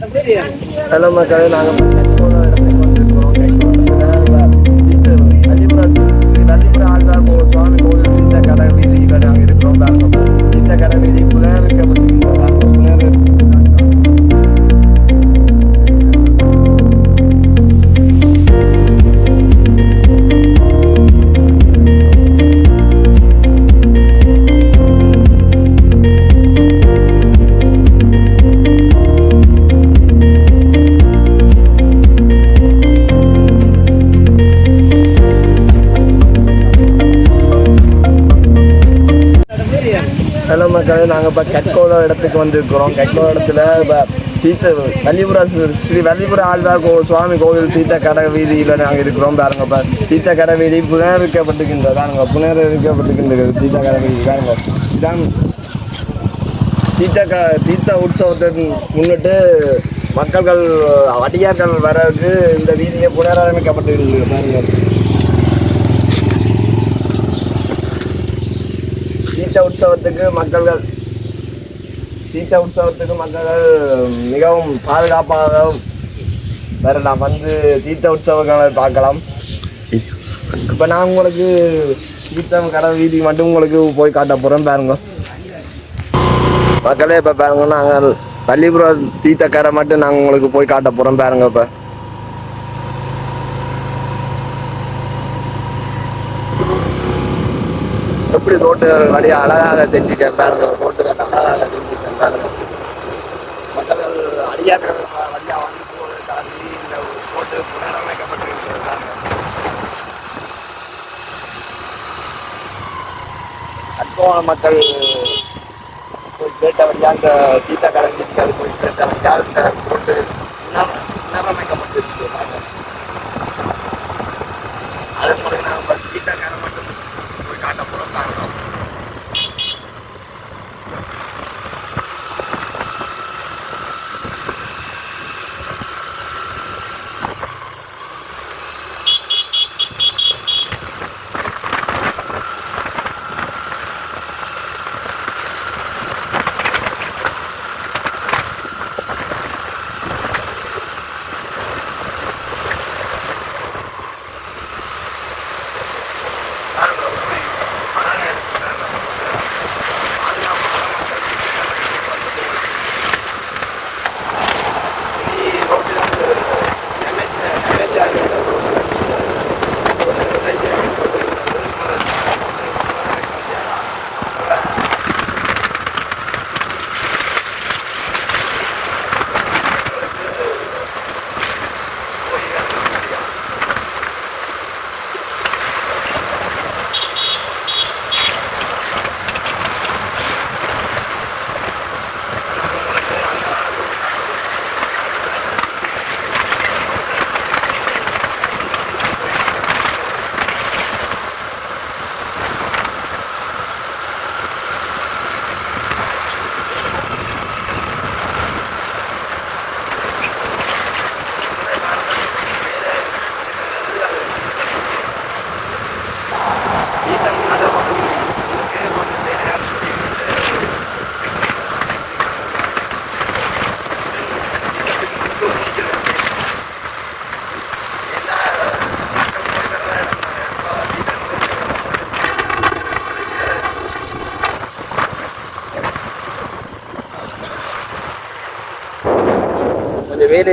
Hello மக்களே நாங்கள் போன இடத்துக்கு வந்திருக்கிறோம் கைப்போனத்தில் வள்ளிபுரம் ஸ்ரீ வள்ளிபுரம் ஆழ்வார் கோ சுவாமி கோவில் இந்த கடை வீதியில் நாங்கள் இருக்கிறோம் பாருங்க இந்த கடை வீதி புனருக்கப்பட்டிருக்கிறோம் ஹலோ நாங்கள் இப்போ கட்கோல இடத்துக்கு வந்திருக்கிறோம். கட்கோல இடத்துல இப்போ தீர்த்த வள்ளிபுரம் ஸ்ரீ- வள்ளிபுர வள்ளிபுரம் ஆழ்வார் கோ சுவாமி கோவில் தீர்த்த கடை வீதியில் நாங்கள் இருக்கிறோம். பாருங்க இப்போ தீர்த்த கடை வீதி புனருக்கப்பட்டிருக்கின்றது பாருங்க புனருக்கப்பட்டிருக்கின்றது தீர்த்த கடை வீதி. பாருங்க இதான் தீர்த்த க தீர்த்த உற்சவத்தை முன்னிட்டு மக்கள்கள் அடியார்கள் வரவுக்கு இந்த வீதியை புனரமைக்கப்பட்டிருக்கிறது பாருங்கள் சீத்த உற்சவத்துக்கு மக்கள்கள் சீத்த உற்சவத்துக்கு மக்கள்கள் மிகவும் பாதுகாப்பாக வரலாம் வந்து தீர்த்த உற்சவங்களை பார்க்கலாம். இப்போ நான் உங்களுக்கு தீர்த்தம் கடை வீதி மட்டும் உங்களுக்கு போய் காட்ட போகிறேன் பாருங்க. மக்களே இப்போ பாருங்க நாங்கள் பள்ளிபுரம் தீர்த்தக்கரை மட்டும் நாங்கள் உங்களுக்கு போய் காட்ட போகிறோம் பாருங்க இப்போ. எப்படி ரோட்டு வழியை அழகாக செஞ்சுட்டேன் பாருங்க ரோட்டுகள் அழகாக செஞ்சுட்டேன் பாருங்க மக்கள் அழியாக வழியாக வந்து போவதற்காக இந்த ரோட்டு புனரமைக்கப்பட்டிருக்கிறது பாருங்க. அற்புதமான மக்கள் போய் கேட்ட வழியாக அந்த சீத்தா கலைஞர்கள் போய் கேட்ட வழியாக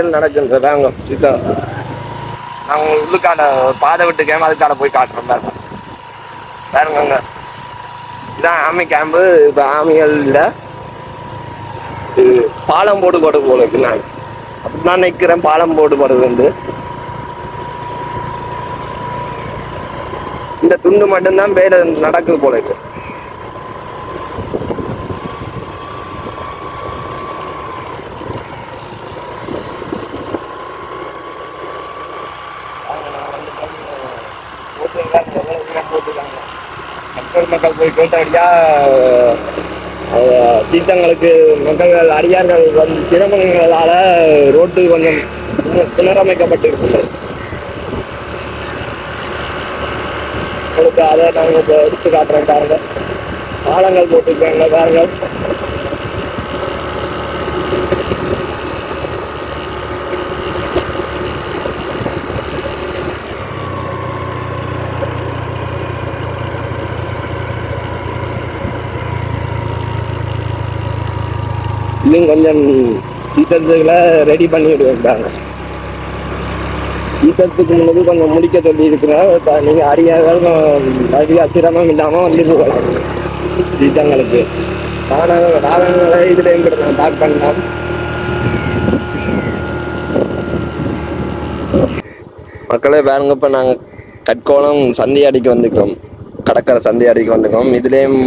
செயல் வேலைகள் அங்க இதுதான் உள்ளுக்கான பாதை விட்டு கேம் அதுக்கான போய் காட்டுறேன் பாருங்க பாருங்க அங்க இதான் ஆமி கேம்பு இப்போ ஆமிகள் இல்லை பாலம் போட்டு போட போல இருக்கு நான் அப்படி நான் நிற்கிறேன் பாலம் போட்டு போடுறது வந்து. இந்த துண்டு மட்டும்தான் வேலை நடக்குது போல இருக்கு. மக்கள் மக்கள் போய் கேட்டபடியா அஹ், தீர்த்தங்களுக்கு மக்கள் அடியார்கள் வந்து சிரமங்களால ரோட்டு கொஞ்சம் புன- புனரமைக்கப்பட்டிருக்கிறது. உங்களுக்கு அதை நாங்கள் இப்போ எடுத்து காட்டுறேன் பாருங்கள் பாலங்கள் போட்டிருக்காங்க பாருங்கள். இன்னும் கொஞ்சம் சீக்கிரத்துக்குள்ள ரெடி பண்ணி விடுவாங்க சீக்கிரத்துக்கு முன்னாடி கொஞ்சம் முடிக்க சொல்லி இருக்கிறோம் இப்போ நீங்கள் அடியார்கள் அதிக சிரமம் இல்லாமல் வந்து போகலாம் சீத்தங்களுக்கு. வாகனங்கள் வாகனங்களை இதில் எங்கிட்ட நான் பார்க் பண்ணலாம். மக்களே பாருங்க இப்போ நாங்கள் கட்கோளம் சந்தி அடிக்க வந்துக்கிறோம் கடற்கரை சந்தி அடிக்க வந்துக்கிறோம் இதுலேயும்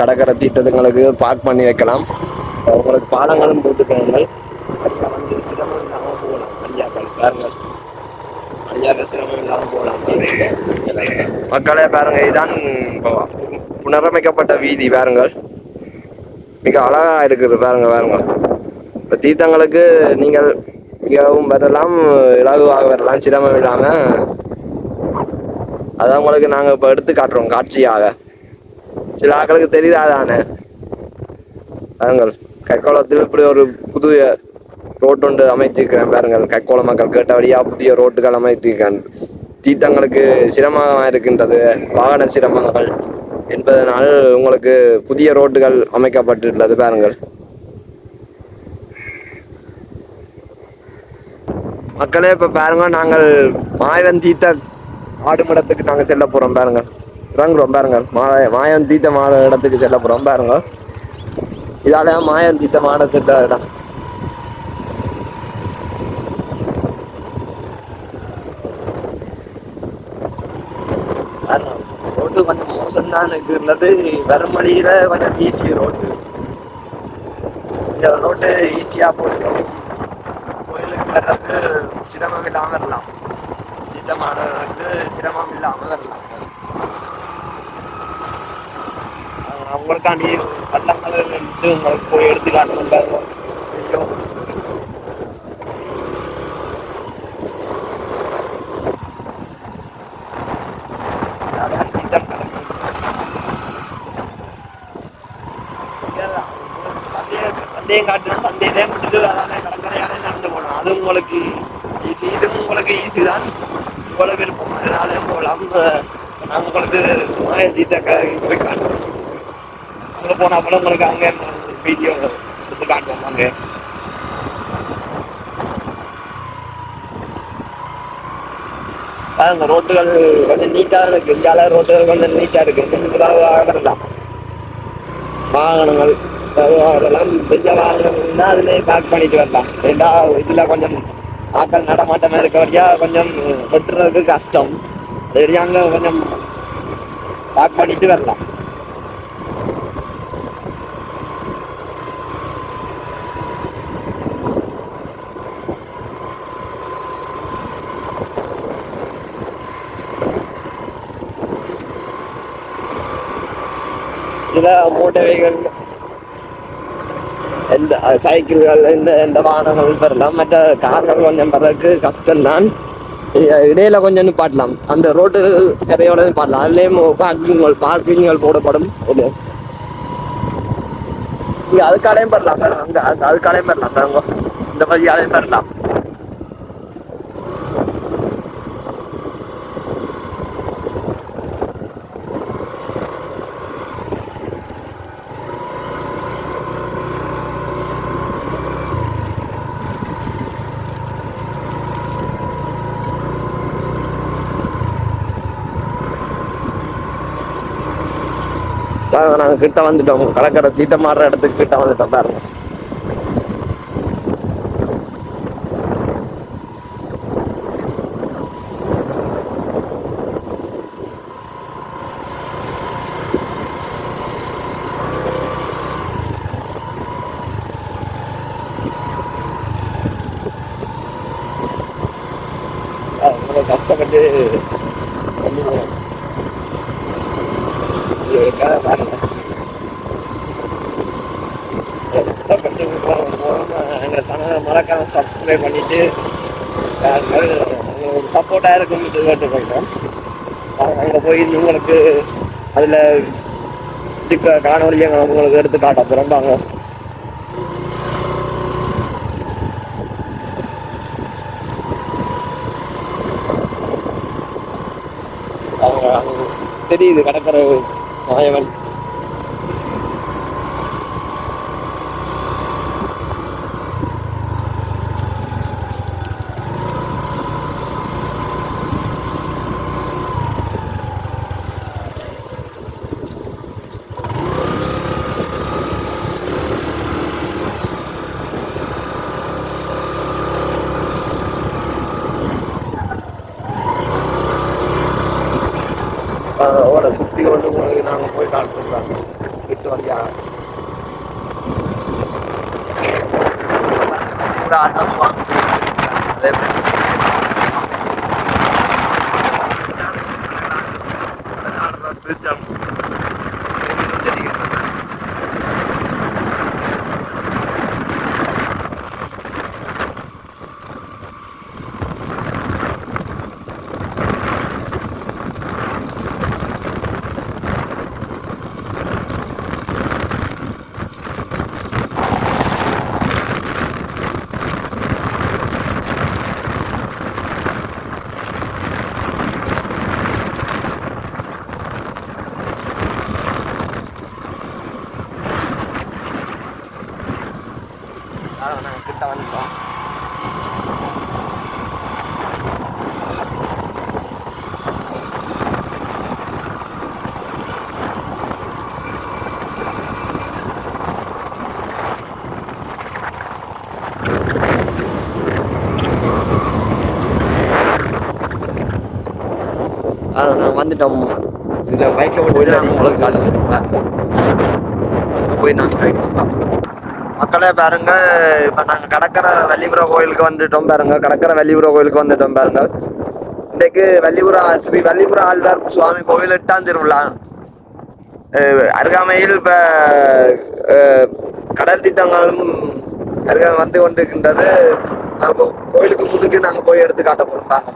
கடற்கரை தீர்த்தங்களுக்கு பார்க் பண்ணி வைக்கலாம். உங்களுக்கு பாலங்களும் போட்டுக்கிறாங்க அடியா வந்து சிரமம் இல்லாமல் போகலாம். அடியாக்கள் பாருங்கள். அடியாக்கள் சிரமம் இல்லாமல் போகலாம். மக்களே பாருங்க இதுதான் இப்போ புனரமைக்கப்பட்ட வீதி பாருங்கள். மிக அழகா இருக்குது பாருங்க பாருங்கள். இப்போ தீர்த்தங்களுக்கு நீங்கள் மிகவும் வரலாம் இலகுவாக வரலாம் சிரமம் இல்லாம. அதான் உங்களுக்கு நாங்கள் இப்போ எடுத்து காட்டுறோம் காட்சியாக. சில ஆட்களுக்கு தெரியாதானே? பாருங்கள். கைக்கோளத்தில் இப்படி ஒரு புதிய ரோட் ஒன்று அமைத்திருக்கிறேன் பாருங்கள். கைக்கோள மக்கள் கேட்டபடியா புதிய ரோட்டுகள் அமைத்திருக்கேன். தீர்த்தங்களுக்கு சிரமமாக இருக்கின்றது. வாகன சிரமங்கள் என்பதனால் உங்களுக்கு புதிய ரோட்டுகள் அமைக்கப்பட்டுள்ளது பாருங்கள். மக்களே இப்போ பாருங்க நாங்கள் மாயவன் தீர்த்த ஆடுமிடத்துக்கு நாங்கள் செல்ல போகிறோம் பாருங்கள். இறங்குறோம் பாருங்கள். மாய மாயவன் தீர்த்த மாட இடத்துக்கு செல்ல போகிறோம் பாருங்கள். இதால மாயம் தீர்த்த இடம் ரோட்டு கொஞ்சம் மோசம்தான் இருக்கிறது வரும் வழியில கொஞ்சம் ஈஸி ரோட்டு இந்த ரோட்டு ஈஸியாக போட்டுரும் கோயிலுக்கு வர்றதுக்கு சிரமம் இல்லாமல் வரலாம் சித்தமானவர்களுக்கு சிரமம் இல்லாமல் வரலாம் உங்களுக்காண்டி பள்ளங்கள் இருந்து உங்களுக்கு போய் எடுத்து காட்டணும் ஐயோ. சந்தேகம் காட்டுனா சந்தேகமே விட்டுட்டு அதானே கடற்கரையாலே நடந்து போகணும். அது உங்களுக்கு ஈஸி இது உங்களுக்கு ஈஸி தான். உங்களுக்கு விருப்பம் அதனாலே போகலாம். நான் உங்களுக்கு மாயம் போய் காட்டுறோம் அங்கே போனால் கூட உங்களுக்கு அங்கே வீடியோ எடுத்து காட்டுவோம் அங்கே அந்த ரோட்டுகள் கொஞ்சம் நீட்டாக இருக்கு. இந்தியாவில் ரோட்டுகள் கொஞ்சம் நீட்டாக இருக்கு. சின்னதாக வரலாம் வாகனங்கள் வரலாம் பெரிய வாகனங்கள் அதுலேயே பேக் பண்ணிட்டு வரலாம். ஏண்டா இதில் கொஞ்சம் ஆக்கள் நடமாட்டமாக இருக்க வழியா கொஞ்சம் வெட்டுறதுக்கு கஷ்டம். அது அங்கே கொஞ்சம் பேக் பண்ணிட்டு வரலாம். சில மூட்டைகள் எந்த சைக்கிள்கள் இந்த இந்த வாகனங்கள் பெறலாம். மற்ற கார்கள் கொஞ்சம் பெறதுக்கு கஷ்டம்தான். இடையில கொஞ்சம் நிப்பாட்டலாம். அந்த ரோட்டு கரையோட நிப்பாட்டலாம். அதுலேயும் பார்க்கிங்கள் பார்க்கிங்கள் போடப்படும். இது. இங்க அதுக்காலையும் பெறலாம். பாருங்க. அங்க அதுக்காலையும் பெறலாம். பாருங்க. இந்த பதியாலையும் பெறலாம். நாங்கள் நாங்க கிட்ட வந்துட்டோம். கடற்கரை தீட்டமாடுற இடத்துக்கு கிட்ட வந்துட்டோம் பாருங்க பாருங்க, இவ்வளவு கஷ்டப்பட்டு பண்ணி போறோம். இதுக்காக வரல கஷ்டப்பட்டு போறோம், சேனலை மறக்காம சப்ஸ்கிரைப் பண்ணிட்டு சப்போர்ட்டாக இருக்கும்னு கேட்டுக்கொள்கிறோம் அங்கே போய் உங்களுக்கு அதில் இதுக்கு காணொலியை உங்களுக்கு எடுத்து காட்ட போகிறோம் கடற்கரை அவங்க அவங்க தெரியுது கடற்கரை மாயவன் உங்களுக்கு நாங்கள் போய் காட்டுறோம் விட்டு வழியா. ஒரு ஆட்டம் சுவாமி அதே மாதிரி. திருச்சி தெரியும் அதான் நாங்கள் கிட்ட வந்துட்டோம் அதான் நாங்கள் வந்துட்டோம். இதில் பைக்கை போய் நாங்கள் உங்களுக்கு காட்டுவோம் அங்கே போய் நாங்கள் மக்களே பாருங்க. இப்போ நாங்கள் கடற்கரை வள்ளிபுர கோயிலுக்கு வந்துட்டோம் பாருங்க. கடற்கரை வள்ளிபுர கோயிலுக்கு வந்துட்டோம் பாருங்க. இன்றைக்கு வள்ளிபுர ஸ்ரீ வள்ளிபுர ஆழ்வார் சுவாமி கோவில் எட்டாம் திருவிழா. அருகாமையில் இப்போ கடல் திட்டங்களும் அருகா வந்து கொண்டிருக்கின்றது. நாங்கள் கோயிலுக்கு முன்னுக்கு நாங்கள் போய் எடுத்து காட்ட போகிறோம் பாருங்க.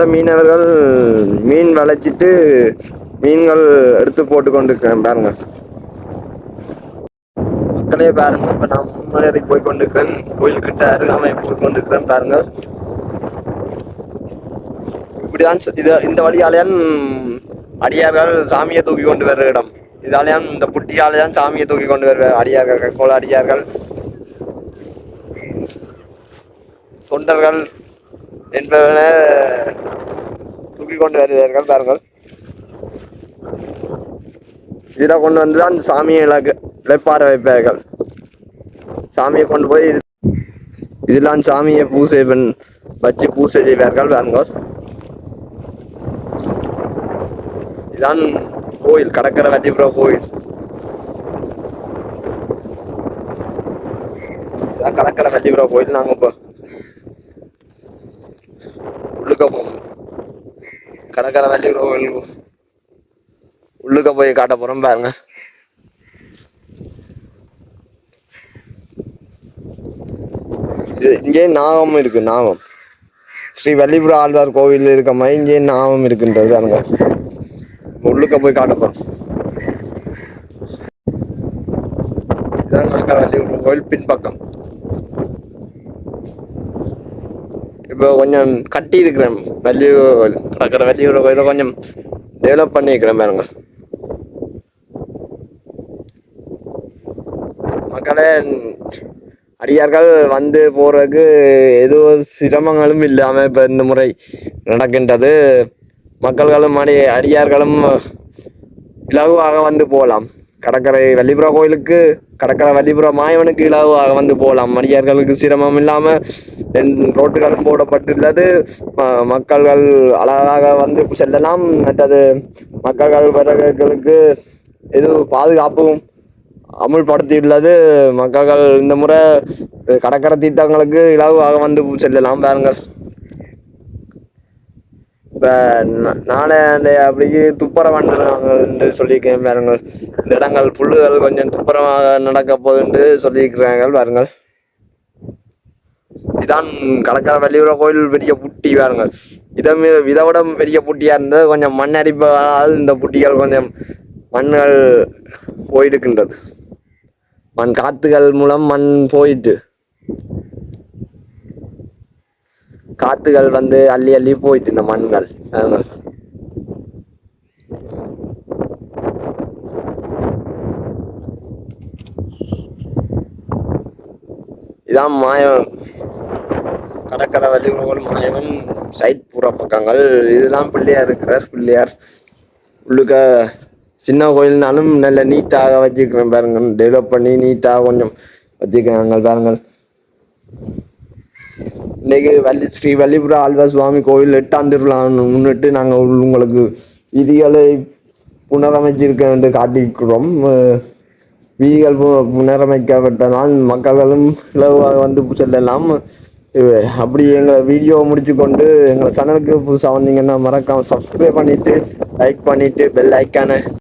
பக்கத்துல மீனவர்கள் மீன் வளைச்சிட்டு மீன்கள் எடுத்து போட்டு கொண்டு பாருங்க. மக்களே பாருங்க இப்ப நான் முன்னேறி போய் கொண்டிருக்கிறேன் கோயில்கிட்ட அருகாமை போய் கொண்டிருக்கிறேன் பாருங்க. இப்படிதான் இது இந்த வழியாலேயான் அடியார்கள் சாமியை தூக்கி கொண்டு வர்ற இடம். இதாலேயான் இந்த புட்டியாலேயான் சாமியை தூக்கி கொண்டு வருவார் அடியார்கள் கோல அடியார்கள். தொண்டர்கள் என்பவனை தூக்கி கொண்டு வருவார்கள் பாருங்கள். இதில் கொண்டு வந்து தான் அந்த சாமியை இலக்கு இழைப்பார வைப்பார்கள். சாமியை கொண்டு போய் இது இதெல்லாம் சாமியை பூசை பண் வச்சு பூசை செய்வார்கள் பாருங்கள். இதான் கோயில் கடற்கரை வட்டிபுரம் கோயில். கடற்கரை வட்டிபுரம் கோயில் நாங்கள் இப்போ உள்ளுக்க போகும் கடற்கரை வள்ளியூர் உள்ளுக்க போய் காட்ட போறோம் பாருங்க. இங்கே நாகம் இருக்கு நாகம். ஸ்ரீ வள்ளிபுர ஆழ்வார் கோவில் இருக்க மாதிரி இங்கே நாகம் இருக்குன்றது பாருங்க. உள்ளுக்க போய் காட்ட போறோம். இதான் கடற்கரை கோயில் பின்பக்கம். இப்போ கொஞ்சம் கட்டி இருக்கிறேன் வள்ளியூர் கோயில் கடற்கரை கோயிலை கொஞ்சம் டெவலப் பண்ணியிருக்கிறேன் பாருங்க. மக்களே அடியார்கள் வந்து போறதுக்கு எதுவும் சிரமங்களும் இல்லாமல் இப்போ இந்த முறை நடக்கின்றது. மக்கள்களும் அடி அடியார்களும் இலகுவாக வந்து போகலாம். கடற்கரை வள்ளிபுர கோயிலுக்கு கடற்கரை வள்ளிபுர மாயவனுக்கு இலகுவாக வந்து போகலாம். மணியர்களுக்கு சிரமம் இல்லாமல் ரோட்டுகளும் போடப்பட்டுள்ளது ம- மக்கள்கள் அழகாக வந்து செல்லலாம். மற்றது மக்கள்கள் பிறகுகளுக்கு இது பாதுகாப்பும் அமுல்படுத்தியுள்ளது. மக்கள்கள் இந்த முறை கடற்கரை தீர்த்தங்களுக்கு இலகுவாக வந்து செல்லலாம் பாருங்கள். இப்போ நானே அந்த அப்படியே துப்புரவான் என்று சொல்லியிருக்கேன் பாருங்கள். இந்த இடங்கள் புல்லுகள் கொஞ்சம் துப்புரமாக நடக்க போகுதுன்னு சொல்லியிருக்கிறாங்க பாருங்கள். இதான் கடற்கரை வள்ளியூர கோயில் பெரிய புட்டி பாருங்கள். இதை இதை விட பெரிய புட்டியாக இருந்தது. கொஞ்சம் மண் அரிப்பால் இந்த புட்டிகள் கொஞ்சம் மண்கள் போயிருக்கின்றது. மண் காத்துகள் மூலம் மண் போயிட்டு காத்துகள் வந்து அள்ளி அள்ளி போயிட்டு இந்த மண்கள். பாருங்கள். இதான் மாயம் வழி வள்ளிபுரம் மாயவன் சைட் பூரா பக்கங்கள். இதுதான் பிள்ளையார் இருக்கிறார் பிள்ளையார். உள்ளுக்க சின்ன கோயில்னாலும் நல்ல நீட்டாக வச்சுக்கிறேன் பாருங்கள் டெவலப் பண்ணி நீட்டாக கொஞ்சம் வச்சுக்கிறாங்க பாருங்கள். இன்னைக்கு வள்ளி ஸ்ரீ வள்ளிபுர ஆழ்வார் சுவாமி கோவில் எட்டாம் திருவிழான்னு முன்னிட்டு நாங்கள் உங்களுக்கு விதிகளை புனரமைச்சிருக்க என்று காட்டியிருக்கிறோம். வீதிகள் பு- புனரமைக்கப்பட்டதால் மக்களும் இலவாக வந்து செல்லலாம். அப்படி எங்களை வீடியோ முடிச்சு கொண்டு எங்களை சேனலுக்கு புதுசாக வந்தீங்கன்னா மறக்காம சப்ஸ்கிரைப் பண்ணிவிட்டு லைக் பண்ணிவிட்டு பெல் ஐக்கானை